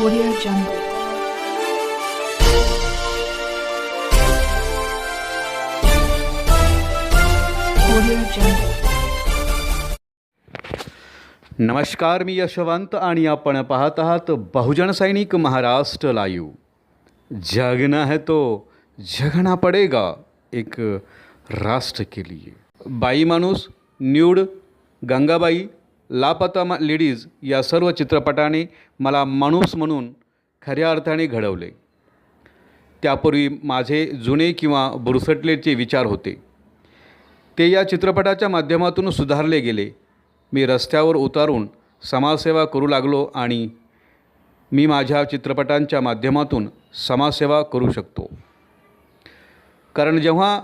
Audio Jungle. नमस्कार मी यशवंत आणि आपण पाहत आहात बहुजन सैनिक महाराष्ट्र लाईव्ह. जगना है तो जगना पडेगा, एक राष्ट्र के लिए. बाई माणूस, न्यूड, गंगाबाई लापता मा लेडीज या सर्व चित्रपटाने मला माणूस म्हणून खऱ्या अर्थाने घडवले. त्यापूर्वी माझे जुने किंवा बुरसटलेचे विचार होते. ते या चित्रपटाच्या माध्यमातून सुधारले गेले. मी रस्त्यावर उतारून समाजसेवा करू लागलो आणि मी माझ्या चित्रपटांच्या माध्यमातून समाजसेवा करू शकतो. कारण जेव्हा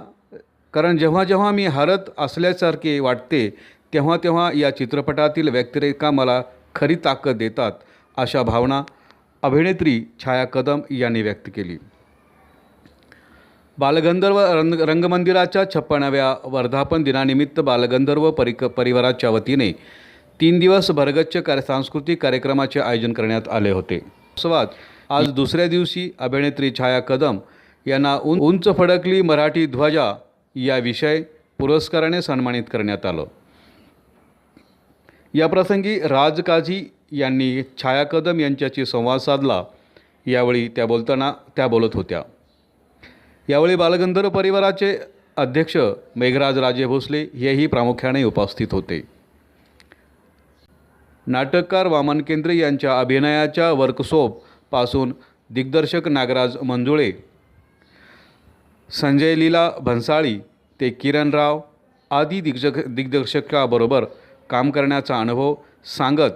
कारण जेव्हा जेव्हा मी हरत असल्यासारखे वाटते तेव्हा तेव्हा या चित्रपटातील व्यक्तिरेखा मला खरी ताकद देतात अशा भावना अभिनेत्री छाया कदम यांनी व्यक्त केली. बालगंधर्व रंग रंगमंदिराच्या छप्पनाव्या वर्धापन दिनानिमित्त बालगंधर्व परिक परिवाराच्या वतीने तीन दिवस भरगच्च कार्य सांस्कृतिक कार्यक्रमाचे आयोजन करण्यात आले होते. उत्सवात आज दुसऱ्या दिवशी अभिनेत्री छाया कदम यांना उंच फडकली मराठी ध्वजा या विषय पुरस्काराने सन्मानित करण्यात आलं. याप्रसंगी राज काझी यांनी छाया कदम यांच्याशी संवाद साधला. यावेळी त्या बोलताना त्या बोलत होत्या. यावेळी बालगंधर्व परिवाराचे अध्यक्ष मेघराज राजे भोसले हेही प्रामुख्याने उपस्थित होते. नाटककार वामन केंद्रे यांच्या अभिनयाच्या वर्कशॉपपासून दिग्दर्शक नागराज मंजुळे संजय लीला भन्साळी ते किरण राव आदी दिग्जक दिग्दर्शकाबरोबर काम करण्याचा अनुभव सांगत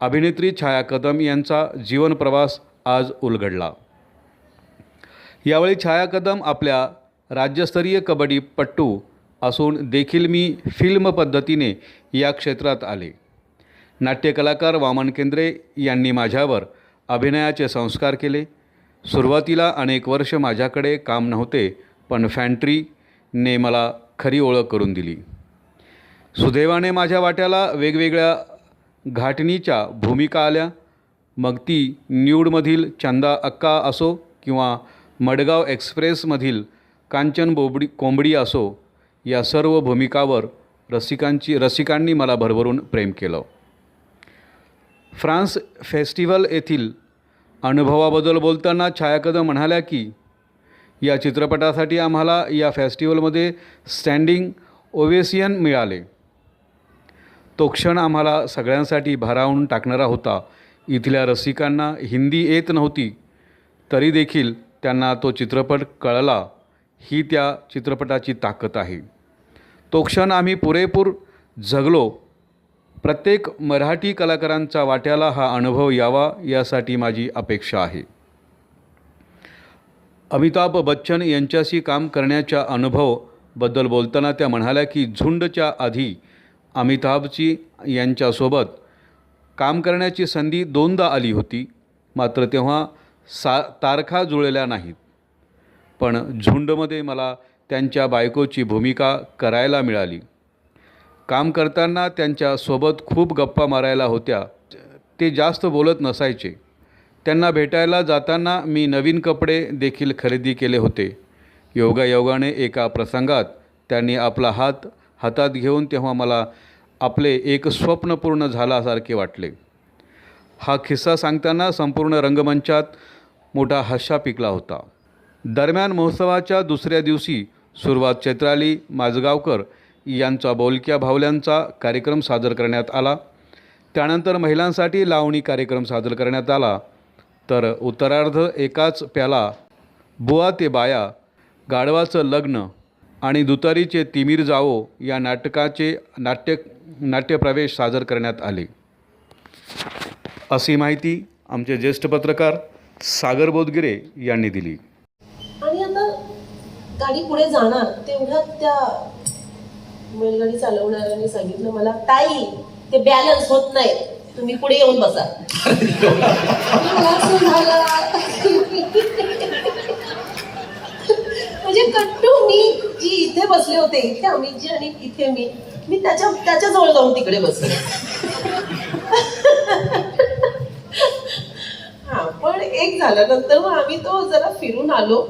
अभिनेत्री छाया कदम यांचा जीवनप्रवास आज उलगडला. यावेळी छाया कदम आपल्या राज्यस्तरीय कबड्डीपट्टू असून देखील मी फिल्म पद्धतीने या क्षेत्रात आले. नाट्यकलाकार वामन केंद्रे यांनी माझ्यावर अभिनयाचे संस्कार केले. सुरुवातीला अनेक वर्ष माझ्याकडे काम नव्हते पण फॅन्ट्रीने मला खरी ओळख करून दिली. सुदैवाने माझ्या वाट्याला वेगवेगळ्या घाटणीच्या भूमिका आल्या. मग ती न्यूडमधील चंदा अक्का असो किंवा मडगाव एक्सप्रेसमधील कांचन बोबडी कोंबडी असो या सर्व भूमिकावर रसिकांची रसिकांनी मला भरभरून प्रेम केलं. फ्रान्स फेस्टिवल येथील अनुभवाबद्दल बोलताना छायाकदम म्हणाल्या की या चित्रपटासाठी आम्हाला या फेस्टिवलमध्ये स्टँडिंग ओवेसियन मिळाले. तो क्षण आम्हाला सगळ्यांसाठी भारावून टाकणारा होता. इथल्या रसिकांना हिंदी येत नव्हती तरी देखील त्यांना तो चित्रपट कळला. ही त्या चित्रपटाची ताकद आहे. तो क्षण आम्ही पुरेपूर जगलो. प्रत्येक मराठी कलाकारांचा वाट्याला हा अनुभव यावा यासाठी माझी अपेक्षा आहे. अमिताभ बच्चन यांच्याशी काम करण्याच्या अनुभवबद्दल बोलताना त्या म्हणाल्या की झुंडच्या आधी अमिताभची यांच्यासोबत काम करण्याची संधी दोनदा आली होती मात्र तेव्हा सा तारखा जुळल्या नाहीत. पण झुंडमध्ये मला त्यांच्या बायकोची भूमिका करायला मिळाली. काम करताना त्यांच्यासोबत खूप गप्पा मारायला होत्या. ते जास्त बोलत नसायचे. त्यांना भेटायला जाताना मी नवीन कपडे देखील खरेदी केले होते. योगायोगाने एका प्रसंगात त्यांनी आपला हात हातात घेऊन तेव्हा मला आपले एक स्वप्न पूर्ण झाल्यासारखे वाटले. हा किस्सा सांगताना संपूर्ण रंगमंचात मोठा हशा पिकला होता. दरम्यान महोत्सवाच्या दुसऱ्या दिवशी सुरुवात चैत्राली माजगावकर यांचा बोलक्या भावल्यांचा कार्यक्रम सादर करण्यात आला. त्यानंतर महिलांसाठी लावणी कार्यक्रम सादर करण्यात आला. तर उत्तरार्ध एकाच प्याला बुवा ते बाया गाढवाचं लग्न आणि दुतारीचे तिमीर जावो या नाटकाचे नाट्य नाट्यप्रवेश सादर करण्यात आले. अशी माहिती आमचे ज्येष्ठ पत्रकार सागर बोधगिरे यांनी दिली. आणि आता गाडी पुढे जाणार तेवढ्यात त्या बैलगाडी चालवणाऱ्याने सांगितलं मला ताई ते बॅलन्स होत नाही. तुम्ही पुढे येऊन बसा. म्हणजे कट्टू मी जी इथे बसले होते इथे अमितजी आणि इथे मी मी त्याच्या त्याच्याजवळ जाऊन तिकडे बसले. हा पण एक झालं नंतर मग आम्ही तो जरा फिरून आलो.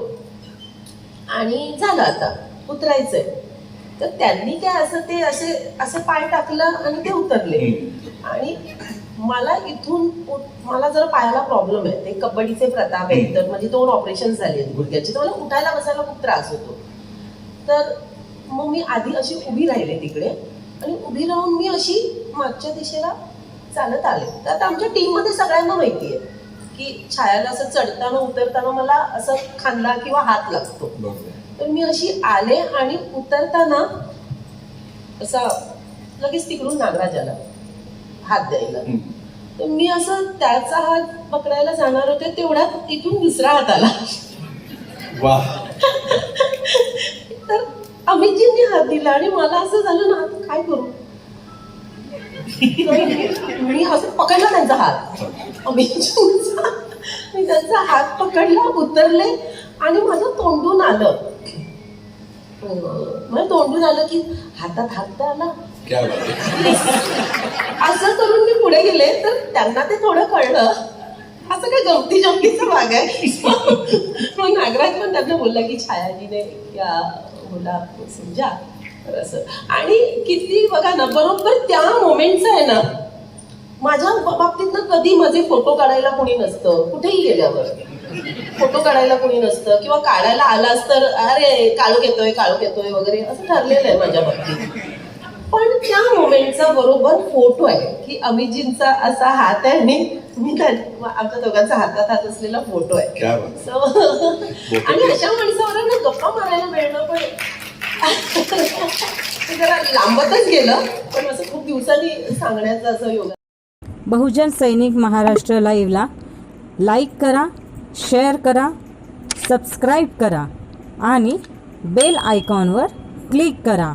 आणि झालं आता उतरायचंय. तर त्यांनी काय असं ते असे असं पाय टाकलं आणि ते उतरले. आणि मला इथून मला जरा पायाला प्रॉब्लेम आहे. ते कबड्डीचे प्रताप आहेत तर म्हणजे दोन ऑपरेशन झाले आहेत गुडघ्याचे. तर मला उठायला बसायला खूप त्रास होतो. तर मग मी आधी अशी उभी राहिले तिकडे आणि उभी राहून मी अशी मागच्या दिशेला चालत आले. तर आता आमच्या टीममध्ये सगळ्यांना माहिती आहे की छायाला असं चढताना उतरताना मला असं खांदा किंवा हात लागतो. तर मी अशी आले आणि उतरताना असा लगेच तिकडून नागराज आला हात द्यायला. तर मी असं त्याचा हात पकडायला जाणार होते तेवढ्यात इथून दुसरा हात आला. वा तर अमितजींनी हात दिला आणि मला असं झालं ना काय करू? मी असं पकडला त्यांचा हात. अमितजींचा. मी त्यांचा हात पकडला उतरले आणि माझं तोंडून आलं. मला तोंडून आलं की हातात हात आला. क्या बात असं करून मी पुढे गेले तर त्यांना ते थोडं कळलं. असं काय गमती जमतीचा भाग आहे? मग नागराज पण त्यांना बोलला की छायाजीने या मुला समजा. तर असं. आणि किती बघा ना बरोबर त्या मोमेंटचं आहे ना माझ्या बाबतीत ना कधी माझे फोटो काढायला कोणी नसतं. कुठेही गेल्यावर. फोटो काढायला कोणी नसतं. किंवा काढायला आलास तर अरे काळोख येतोय काळोख येतोय वगैरे असं ठरलेलं आहे माझ्या बाबतीत. पण त्या मोमेंटचा बरोबर फोटो आहे की अमितजींचा असा हात आहे आणि मी त्या- आमच्या दोघांचा हातात हात असलेला फोटो आहे. आणि अशा माणसावर ना गप्पा मारायला मिळणं पण ते जरा लांबतच गेलं पण असं खूप दिवसांनी सांगण्याचं असं योगा बहुजन सैनिक महाराष्ट्र लाईव्हला लाईक करा शेअर करा सबस्क्राईब करा आणि बेल आयकॉनवर क्लिक करा.